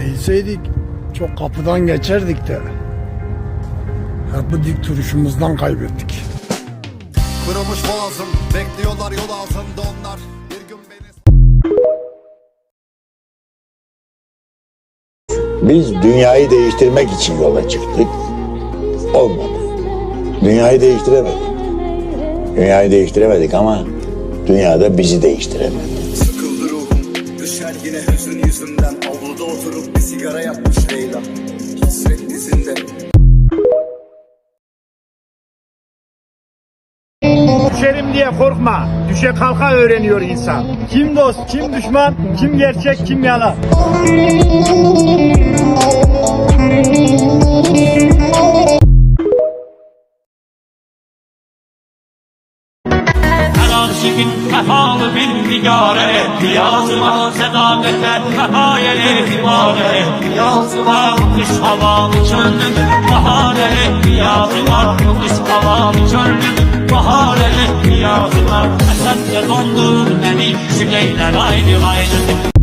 Eğilseydik çok kapıdan geçerdik de. Bu dik duruşumuzdan kaybettik. Kırılmış boğazım Bekliyorlar yol ağzında onlar Bir gün beni Biz dünyayı değiştirmek için yola çıktık. Olmadı. Dünyayı değiştiremedik. Dünyayı değiştiremedik ama dünyada bizi değiştiremedi. Düşer yine hüzün yüzünden Avluda oturup bir sigara yakmış Leyla Hasret dizinde Düşerim diye korkma. Düşe kalka öğreniyor insan. Kim dost, kim düşman, kim gerçek, kim yalan. Aşıkın kafalı bin nigare Yazma sedamete hayal etibare Yazma kış havalı çöllüm Baharele yazma Kış havalı çöllüm Baharele yazma Sen de dondur beni Şüleyler ayrı ayrı